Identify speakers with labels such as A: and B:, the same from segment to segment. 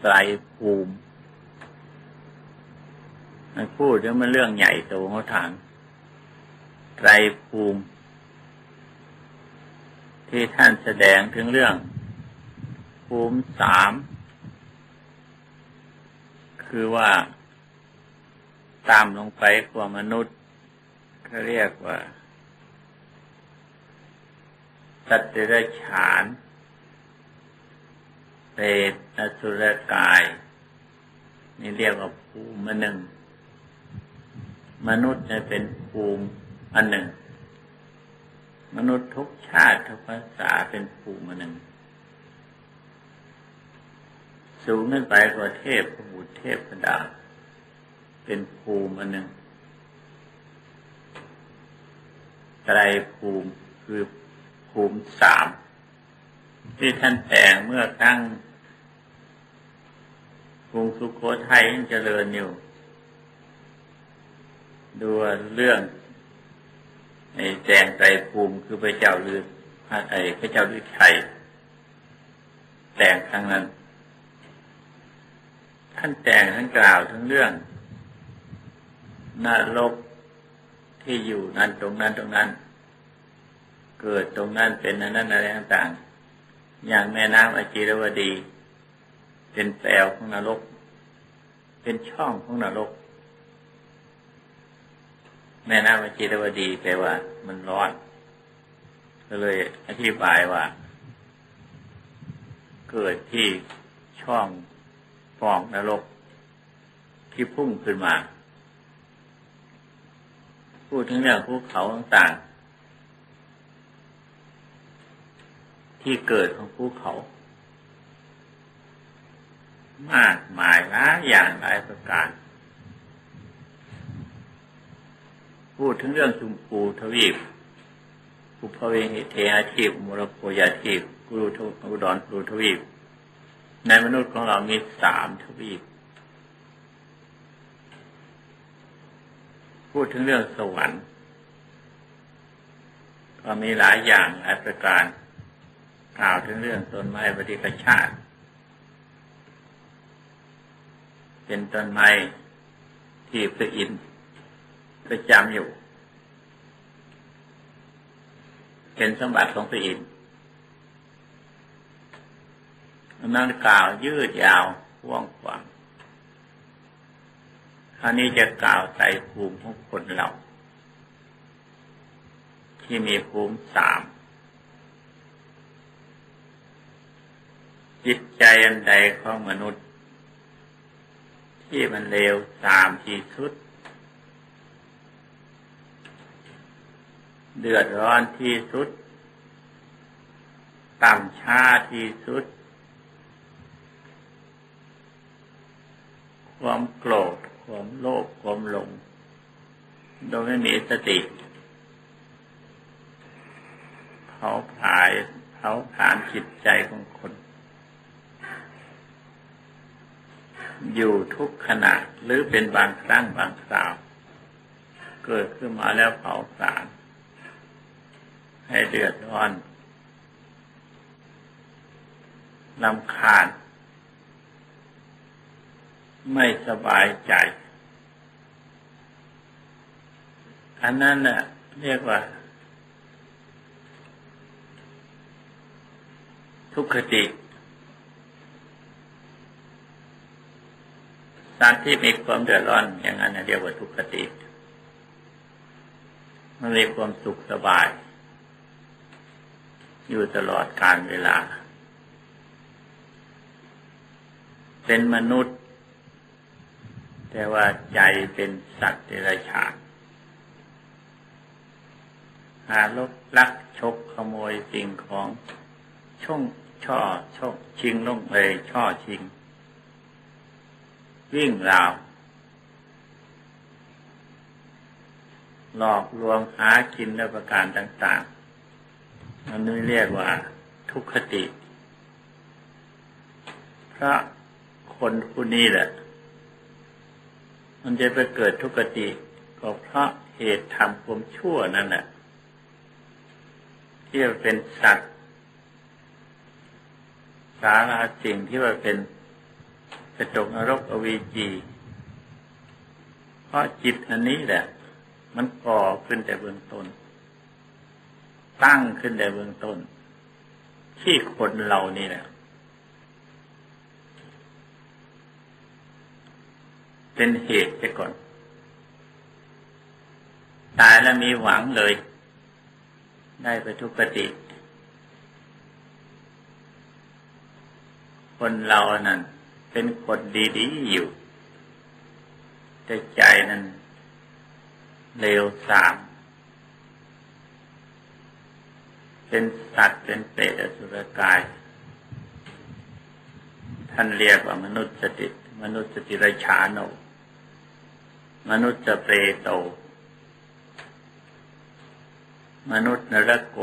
A: ไตรภูมิมันพูดแล้วมันเรื่องใหญ่โตเขาถามไตรภูมิ ที่ท่านแสดงถึงเรื่อง ภูมิสามคือว่าตามลงไปกว่ามนุษย์เขาเรียกว่าสัตว์เดรัจฉาน รตอสุรกาย นี่เรียกว่าภูมิหนึ่ง มนุษย์จะเป็นภูมิอันหนึ่ง มนุษย์ทุกชาติทุกภาษาเป็นภูมิอันหนึ่ง สูงขึ้นไปกว่าเทพพระบุตรเทพพดา เป็นภูมิอันหนึ่งไตรภูมิคือภูมิสามที่ท่านแต่งเมื่อครั้ง กรุงสุโขทัยยังเจริญอยู่ดูเรื่องไอ้แจงไตภูมิคือพระเจ้าลือพระไอ้พระเจ้าลือไทยแต่งครั้งนั้น ท่านแต่งท่านกล่าวถึงเรื่องนรกที่อยู่นั้นตรงนั้นตรงนั้น เกิดตรงนั้นเป็นนั้นนั้นอะไรต่างๆอย่างแม่น้ำอจิรวดี เป็นแปลวของนรก เป็นช่องของนรก แม่น้ำจิรวดีแปลว่า มันร้อน ก็เลยอธิบายว่า เกิดที่ช่องฟองนรก ที่พุ่งขึ้นมา พูดถึงเรื่องภูเขาต่างๆที่เกิดของภูเขา มากมายหลายอย่างหลายประการ พูดถึงเรื่องชุมพูทวีปภูพเวหิเทอาทีปมุรโคยาทีปกุรุทอุดรกุรุทวีปในมนุษย์ของเรามีสามทวีป พูดถึงเรื่องสวรรค์ก็มีหลายอย่างหลายประการ กล่าวถึงเรื่องต้นไม้ปฏิกชาติ เป็นต้นไม้ที่พระอินทร์ประจำอยู่ เป็นสมบัติของพระอินทร์นั่นกล่าวยืดยาวว่องขวางคราวนี้จะกล่าวใจภูมิของคนเรา ที่มีภูมิสามจิตใจอันใดของมนุษย์ ที่มันเลวสามที่สุด เดือดร้อนที่สุด ต่ำช้าที่สุด ความโกรธความโลภความหลง โดยไม่มีสติเผาผลายเผาผลาญจิตใจของคน อยู่ทุกขณะหรือเป็นบางครั้งบางคราว เกิดขึ้นมาแล้วเผาผลาญให้เดือดร้อนลำคาญ ไม่สบายใจ อันนั้นน่ะเรียกว่า ทุกขติ สารที่มีความเดือดร้อนอย่างนั้นเรียกว่าทุกขติมันมีความสุขสบาย อยู่ตลอดการเวลา เป็นมนุษย์ แต่ว่าใจเป็นสัตว์เดรัจฉานหาลบลักชกขโมยสิ่งของช่องช่อชกชิงลงเลยช่อชิง วิ่งราว หลอกลวงหากินและประการต่างๆมันนี่เรียกว่า ทุกขติเพราะคนผู้นี้แหละ มันจะไปเกิดทุกขติ ก็เพราะเหตุทำความชั่วนั่นแหละที่เป็นสัตว์สาราสิ่งที่ว่าเป็น จะตกนรกอวีจี เพราะจิตอันนี้แหละ มันก่อขึ้นแต่เบื้องต้น ตั้งขึ้นแต่เบื้องต้น ที่คนเรานี่แหละ เป็นเหตุไปก่อน ตายแล้วมีหวังเลย ได้ไปทุกปฏิคนเรานั้น เป็นคนดีๆอยู่ แต่ใจนั้นเลวสาม เป็นสัตว์เป็นเปรตอสุรกาย ท่านเรียกว่ามนุษย์สติมนุษย์สติรชาโนมนุษย์เปรโต มนุษย์นรกโก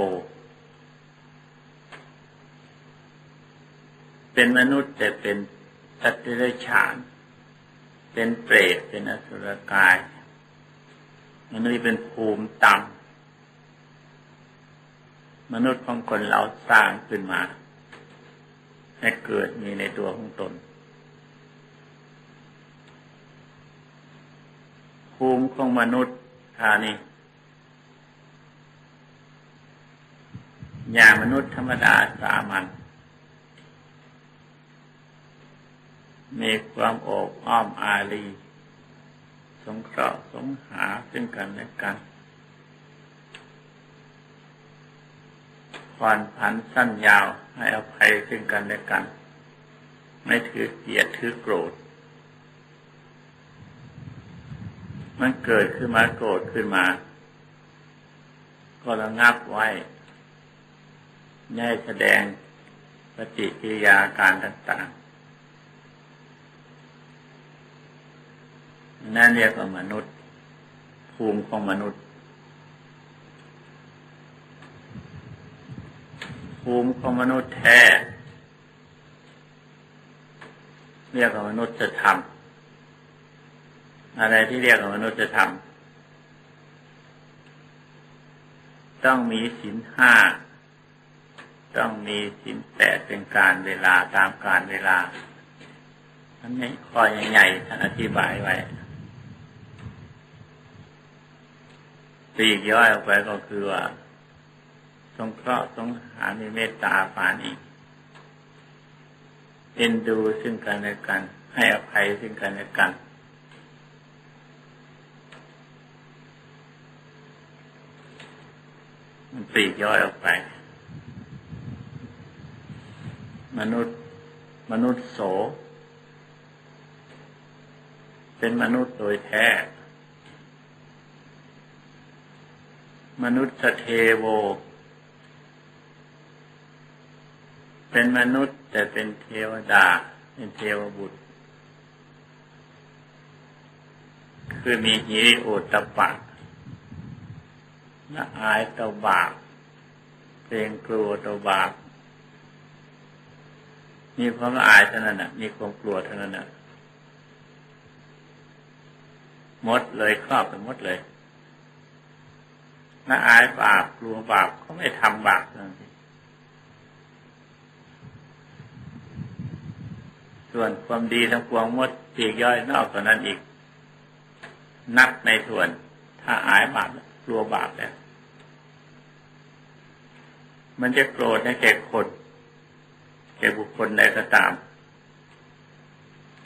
A: เป็นมนุษย์แต่เป็น สัตว์เดรัจฉาน เป็นเปรตเป็นอสุรกายมนุษย์เป็นภูมิต่ำมนุษย์ของคนเราสร้างขึ้นมาให้เกิดมีในตัวของตน ภูมิของมนุษย์ทานี้อย่างมนุษย์ธรรมดาสามัญ มีความโอบอ้อมอารีสงเคราะห์สงหาซึ่งกันและกันผ่อนผันสั้นยาวให้อภัยซึ่งกันและกัน ไม่ถือเกียรติถือโกรธ มันเกิดขึ้นมาโกรธขึ้นมา ก็ระงับไว้ไม่แสดงปฏิกิริยาการต่าง นั่นเรียกว่ามนุษย์ ภูมิของมนุษย์ ภูมิของมนุษย์แท้ เรียกว่ามนุษย์จะทำอะไรที่เรียกว่ามนุษย์จะทำต้องมีสินห้าต้องมีสินแปดเป็นการเวลาตามการเวลาอันนี้ข้อใหญ่ๆท่านอธิบายไว้ ปีกย่อยออกไปก็คือว่าสงเคราะห์สงหามีเมตตาปานีเอ็นดูซึ่งกันและกัน ให้อภัยซึ่งกันและกัน มันปีกย่อยออกไป มนุษย์มนุษย์โส เป็นมนุษย์โดยแท้ มนุษย์เทโว เป็นมนุษย์แต่เป็นเทวดา เป็นเทวบุตร คือมีหิริโอตปะละอายต่อบาปเกรงกลัวต่อบาปมีความละอายเท่านั้นน่ะมีความกลัวเท่านั้นน่ะมดเลยครอบไปหมดเลย ละอายบาปกลัวบาปเขาไม่ทำบาปนั่นส่วนความดีทั้งปวงมดปีกย่อยนอกกว่านั้นอีก นับในส่วน ถ้าอายบาปกลัวบาปแล้ว มันจะโกรธในแก่คนแก่บุคคลใดก็ตาม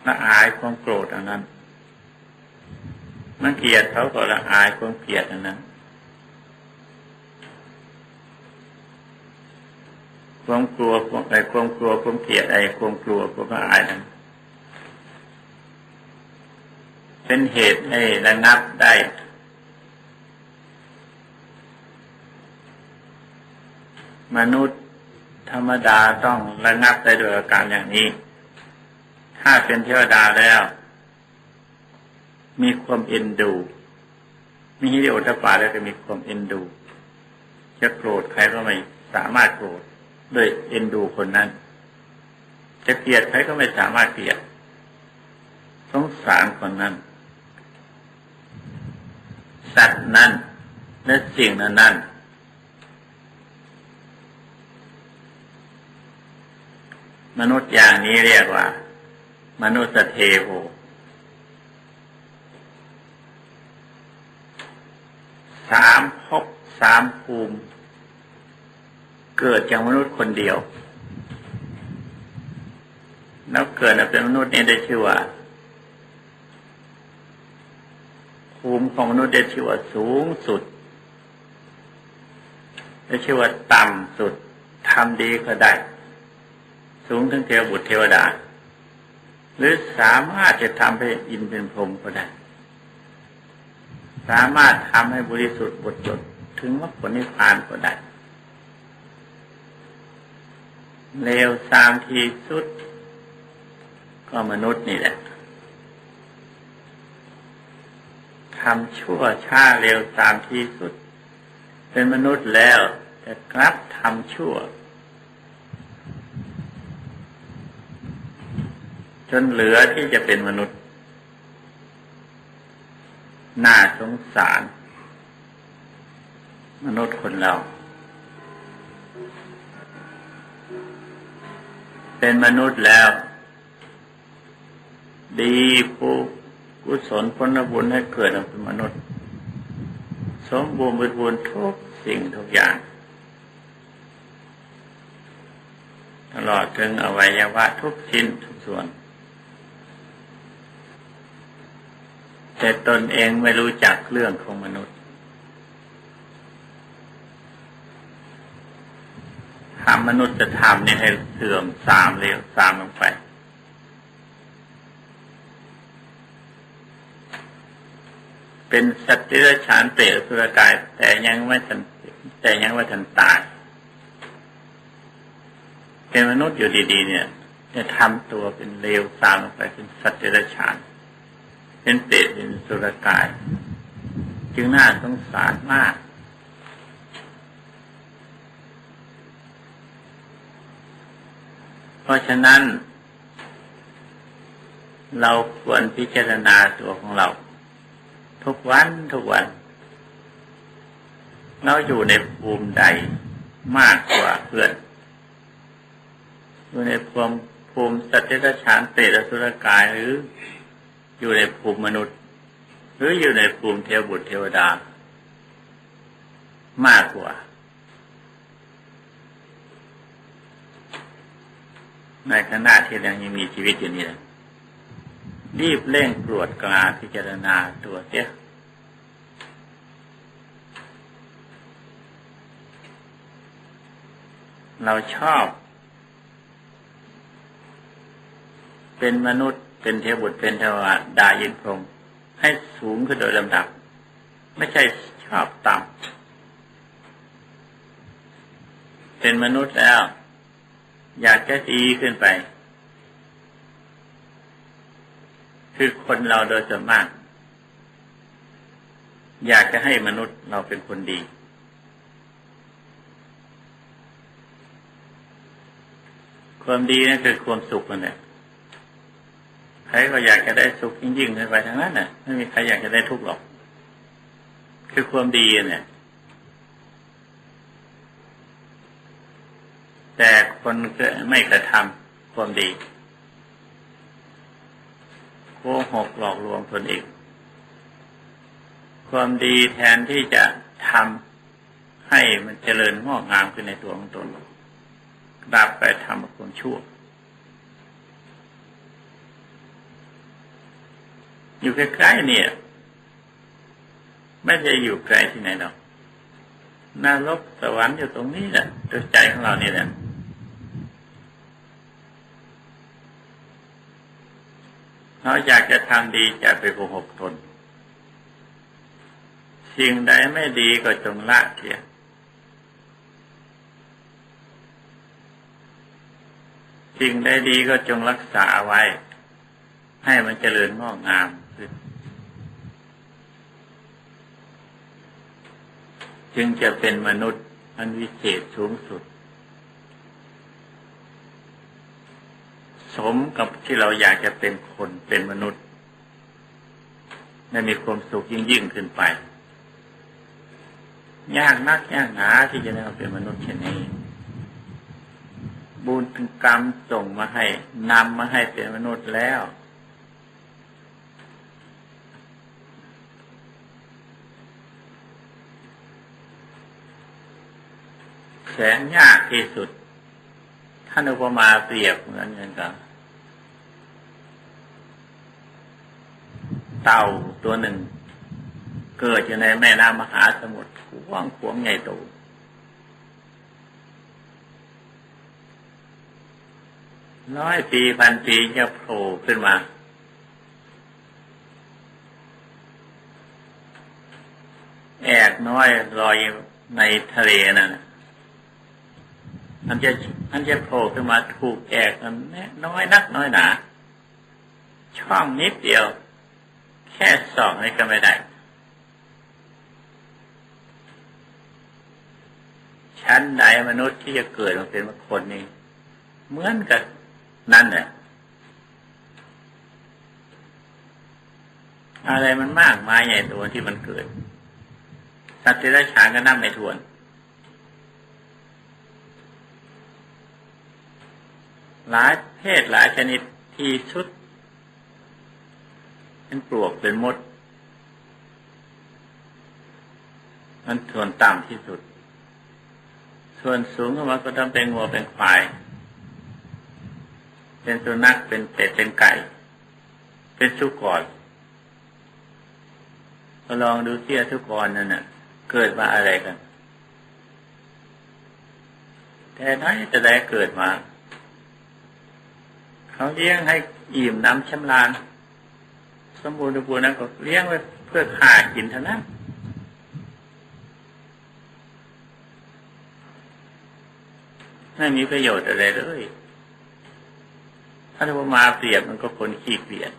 A: ละอายความโกรธอันนั้นมันเกลียดเขาก็ละอายความเกลียดอันนั้น ความกลัวไอ้ความกลัวความเกลียดไอ้ความกลัวความอายนั้นเป็นเหตุให้ระงับได้มนุษย์ธรรมดาต้องระงับได้โดยอาการอย่างนี้ ถ้าเป็นเทวดาแล้ว มีความเอ็นดู มีฮิริโอตปาแล้วก็มีความเอ็นดู จะโกรธใครก็ไม่สามารถโกรธ ด้วยเอ็นดูคนนั้น จะเกลียดใครก็ไม่สามารถเกลียดสงสารคนนั้น สัตว์นั้นและสิ่งนั้นนั้นมนุษย์อย่างนี้เรียกว่า มนุษย์เทโวสามภพสามภูมิ เกิดจากมนุษย์คนเดียวแล้วเกิดเป็นมนุษย์นี่ได้ชื่อว่าภูมิของมนุษย์ได้ชื่อว่าสูงสุดได้ชื่อว่าต่ำสุดทำดีก็ได้ สูงถึงเทวบุตรเทวดา หรือสามารถจะทำให้อินเป็นพรหมก็ได้ สามารถทำให้บริสุทธิ์บทจดถึงว่าผลนิพพานก็ได้ เลวสามทีสุด ก็มนุษย์นี่แหละทำชั่วช้าเร็วสามทีสุด เป็นมนุษย์แล้วแต่กลับทำชั่ว จนเหลือที่จะเป็นมนุษย์ น่าสงสาร มนุษย์คนเรา เป็นมนุษย์แล้ว ดีผู้กุศลผลบุญให้เกิดเป็นมนุษย์ สมบูรณ์บริบูรณ์ทุกสิ่งทุกอย่าง ตลอดถึงอวัยวะทุกชิ้นทุกส่วน แต่ตนเองไม่รู้จักเรื่องของมนุษย์ ทำมนุษย์จะทำเนี่ยให้เสื่อมสามเร็วสามลงไป เป็นสัตว์ที่ฉานเปรตสุรกาย แต่ยังไม่ทันแต่ยังไม่ทันตายเป็นมนุษย์อยู่ดี ๆ เนี่ย จะทำตัวเป็นเลวสามลงไปเป็นสัตว์เดรัจฉาน เป็นเปรตเป็นสุรกาย จึงน่าสงสารมาก เพ ราะฉะนั้น เราควรพิจารณาตัวของเรา ทุกวันทุกวัน เราอยู่ในภูมิใดมากกว่าเพื่อน อยู่ในภูมิภูมิสัตว์เดรัจฉานเปรตอสุรกายหรืออยู่ในภูมิมนุษย์ หรืออยู่ในภูมิเทวบุตรเทวดามากกว่า ในขณะที่ยังยังมีชีวิตอยู่นี่นะรีบเร่งตรวจกลาพิจารณาตัวเสียเราชอบ เป็นมนุษย์เป็นเทวบุตรเป็นเทวดายินพรมให้สูงขึ้นโดยลำดับ ไม่ใช่ชอบต่ำเป็นมนุษย์แล้ว อยากจะดีขึ้นไป คือคนเราโดยส่วนมาก อยากจะให้มนุษย์เราเป็นคนดี ความดีนั่นคือความสุขนั่นแหละใครก็อยากจะได้สุขยิ่งๆขึ้นไปทั้งนั้นน่ะ ไม่มีใครอยากจะได้ทุกข์หรอก คือความดีเนี่ย แต่คนไม่กระทำความดีโกหกหลอกลวงตนเองความดีแทนที่จะทำให้มันเจริญงอกงามขึ้นในตัวของตนกลับไปทำความชั่ว อยู่ใกล้ๆเนี่ย ไม่ได้อยู่ไกลที่ไหนหรอกนรกสวรรค์อยู่ตรงนี้แหละตัวใจของเรานี่แหละ เราอยากจะทำดีจะไปโกหกตน สิ่งใดไม่ดีก็จงละเสียสิ่งใดดีก็จงรักษาไว้ ให้มันเจริญงอกงามขึ้นจึงจะเป็นมนุษย์อันวิเศษสูงสุด สมกับที่เราอยากจะเป็นคนเป็นมนุษย์ได้มีความสุขยิ่งยิ่งขึ้นไป ยากนักยากหนาที่จะได้มาเป็นมนุษย์เช่นนี้ บุญกรรมส่งมาให้นำมาให้เป็นมนุษย์แล้ว แสนยากที่สุด ท่านอุปมาเปรียบเหมือนกันกับเต่าตัวหนึ่ง เกิดอยู่ในแม่น้ำมหาสมุทรขวางขวงใหญ่โตร้อยปีพันปีจะโผล่ขึ้นมา แอกน้อยลอยในทะเลนั่น มันจะมันจะโผล่ขึ้นมาถูกแอกมันน้อยนักน้อยหนาช่องนิดเดียว แค่สองนี่ก็ไม่ได้ ชั้นใดมนุษย์ที่จะเกิดมาเป็นคนนี้ เหมือนกับนั่นแหละอะไรมันมากมายใหญ่ตัวที่มันเกิด สัตว์ที่ได้ฉานก็นับไม่ถ้วน หลายเพศหลายชนิดที่ชุด เป็นปลวกเป็นมด มันส่วนต่ำที่สุด ส่วนสูงขึ้นมาก็ต้องเป็นงัวเป็นควาย เป็นสุนัขเป็นเป็ดเป็นไก่ เป็นสุกรเราลองดูเสียทุกรนั่นน่ะ เกิดมาอะไรกันแต่ไหนจะได้เกิดมา เขาเลี้ยงให้อิ่มน้ำชำลานสมบูรณ์บูรณ์นั้นก็เลี้ยงไว้เพื่อขากินเท่านั้นไม่มีประโยชน์อะไรเลยถ้าจะมาเปรียบมันก็คนขี้เกียจ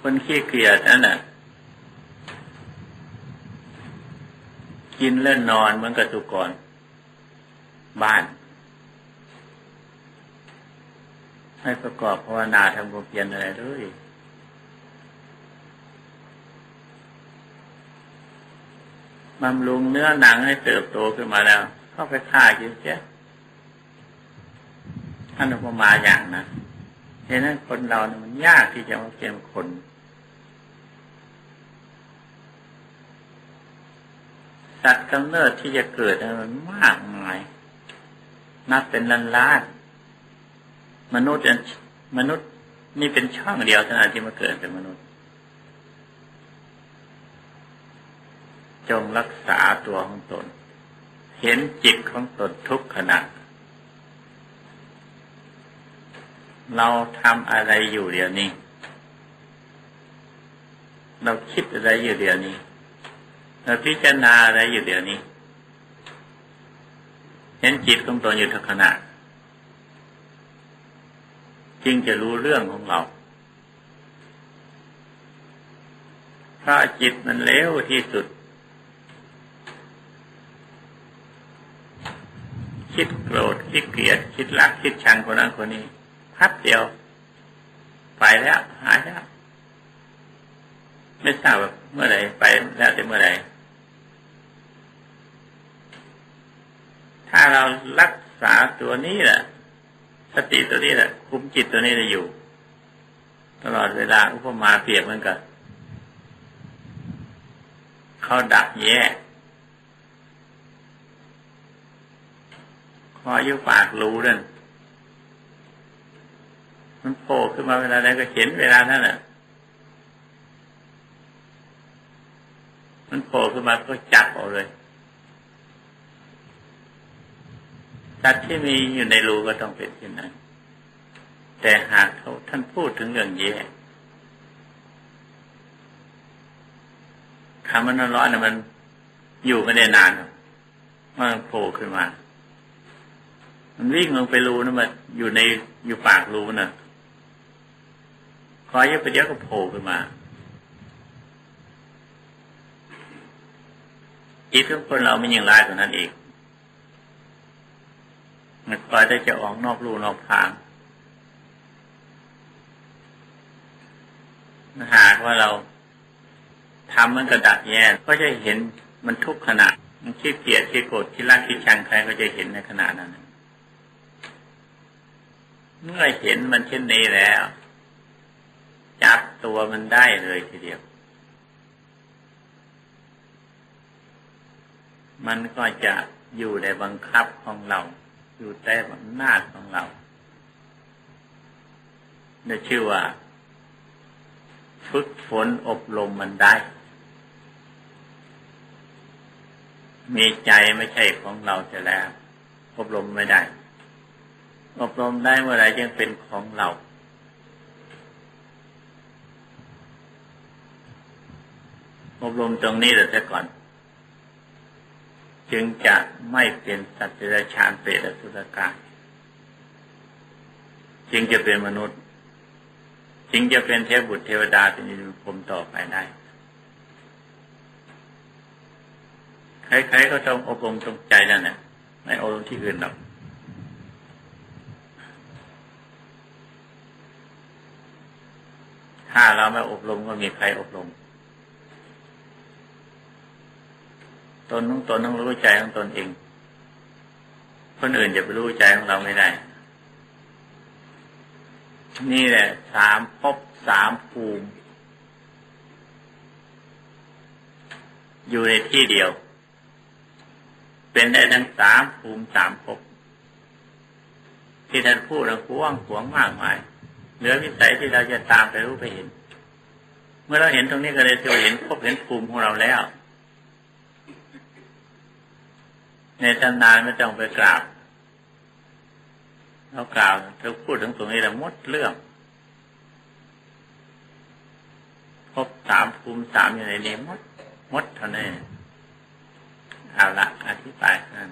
A: คนขี้เกียจนั่นน่ะ กินเล่นนอนเหมือนกับตุกรบ้าน ให้ประกอบภาวนาทำความเพียรอะไรเลยบำรุงเนื้อหนังให้เติบโตขึ้นมาแล้ว เข้าไปฆ่ากินเสียท่านอุปมาอย่างนะเห็นนั้นคนเราเนี่ยมันยากที่จะมาเป็นคน สัตว์กำเนิดที่จะเกิดมันมากมาย นับเป็นล้านล้านมนุษย์มนุษย์นี่เป็นช่องเดียวเท่านั้นที่มาเกิดเป็นมนุษย์ จงรักษาตัวของตน เห็นจิตของตนทุกขณะ เราทำอะไรอยู่เดี๋ยวนี้ เราคิดอะไรอยู่เดี๋ยวนี้ เราพิจารณาอะไรอยู่เดี๋ยวนี้ เห็นจิตของตนอยู่ทุกขณะจึงจะรู้เรื่องของเราเพราจิตมันเลวที่สุด คิดโกรธคิดเกลียด คิดรักคิดชังคนนั้นคนนี้พับเดียว ไปแล้วหายแล้วไม่ทราบเมื่อไหร่ไปแล้วแต่เมื่อไหร่ถ้าเรารักษา ตัวนี้แหละสติตัวนี้แหละคุมจิตตัวนี้จะอยู่ ตลอดเวลาอุปมาเปรียบเหมือนกับเขาดักแย่พออายุปากรู้นั่นมันโผล่ขึ้นมาเวลาใดก็เห็นเวลานั้นแหละมันโผล่ขึ้นมาก็จับเอาเลย สัตว์ที่มีอยู่ในรูก็ต้องเป็นเช่นนั้น แต่หากเขาท่านพูดถึงเรื่องแย่คำมันร้อนเนี่ยมันอยู่ไม่ได้นานมันโผล่ขึ้นมา มันวิ่งลงไปรูนะมันอยู่ในอยู่ปากรูน่ะคอยยอะไปเยอะก็โผล่ขึ้นมาจิตของคนเราไม่ยังร้ายกว่านั้นอีก มันคอยได้จะออกนอกรูนอกทางหากว่าเราทำมันกระดักแย่ก็จะเห็นมันทุกขณะ มันคิดเกลียดคิดโกรธคิดรักคิดชังใครก็จะเห็นในขณะนั้น เมื่อเห็นมันเช่นนี้แล้ว จับตัวมันได้เลยทีเดียว มันก็จะอยู่ในบังคับของเรา อยู่ใต้อำนาจของเราได้ชื่อว่า ฝึกฝนอบรมมันได้ มีใจไม่ใช่ของเราจะแล้ว อบรมไม่ได้ อบรมได้เมื่อไรยังเป็นของเราอบรมตรงนี้แต่ก่อน จึงจะไม่เป็นสัตว์เดรัจฉานเปรตอสุรกายจึงจะเป็นมนุษย์ จึงจะเป็นเทพบุตรเทวดาเป็นอินทรมต่อไปได้ใครๆก็ต้องอบรมตรงใจนั่นแหละไม่อบรมที่อื่นหรอกถ้าเราไม่อบรมก็มีใครอบรม ตนต้องตนต้องรู้ใจของตนเอง คนอื่นจะไปรู้ใจของเราไม่ได้ นี่แหละสามภพสามภูมิ อยู่ในที่เดียว เป็นได้ทั้งสามภูมิสามภพที่ท่านพูดเราขวางขวางมากมายเหลือวิสัยที่เราจะตามไปรู้ไปเห็น เมื่อเราเห็นตรงนี้ก็เลยเราเห็นภพเห็นภูมิของเราแล้ว ในตำนานไม่ต้องไปกราบเรากล่าวเราพูดถึงตรงนี้ละมดเรื่อง พบสามภูมิสามอยู่ในนี้มดมดเท่านั้นเอาละอธิบายนั้น